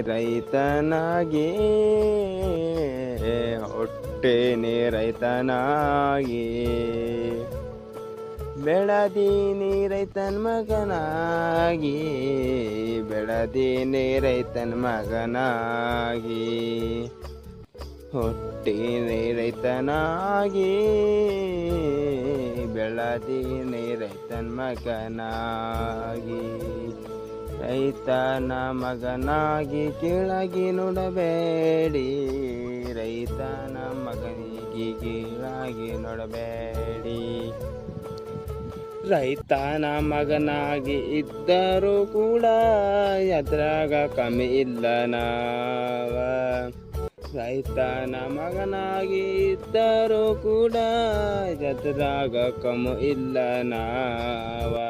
ಮಗನಾಗಿ ಹೊಟ್ಟೇನೆ ರೈತನಾಗಿ. ಬೆಳದೀನಿ ರೈತನ ಮಗನಾಗಿ ಬೆಳದೀನಿ ರೈತನ ಮಗನಾಗಿ. ಹುಟ್ಟಿನಿ ರೈತನಾಗಿ ಬೆಳದೀನಿ ರೈತನ ಮಗನಾಗಿ. ರೈತನ ಮಗನಾಗಿ ಕೆಳಗಿ ನೋಡಬೇಡಿ. ರೈತನ ಮಗನಿಗೆ ಕೀಳಾಗಿ ನೋಡಬೇಡಿ. ರೈತನ ಮಗನಾಗಿ ಇದ್ದರೂ ಕೂಡ ಅದ್ರಾಗ ಕಮ್ಮಿ ಇಲ್ಲ ನಾವ. ರೈತನ ಮಗನಾಗಿ ಇದ್ದರೂ ಕೂಡ ಎದ್ರಾಗ ಕಮ್ಮಿ ಇಲ್ಲ ನಾವ.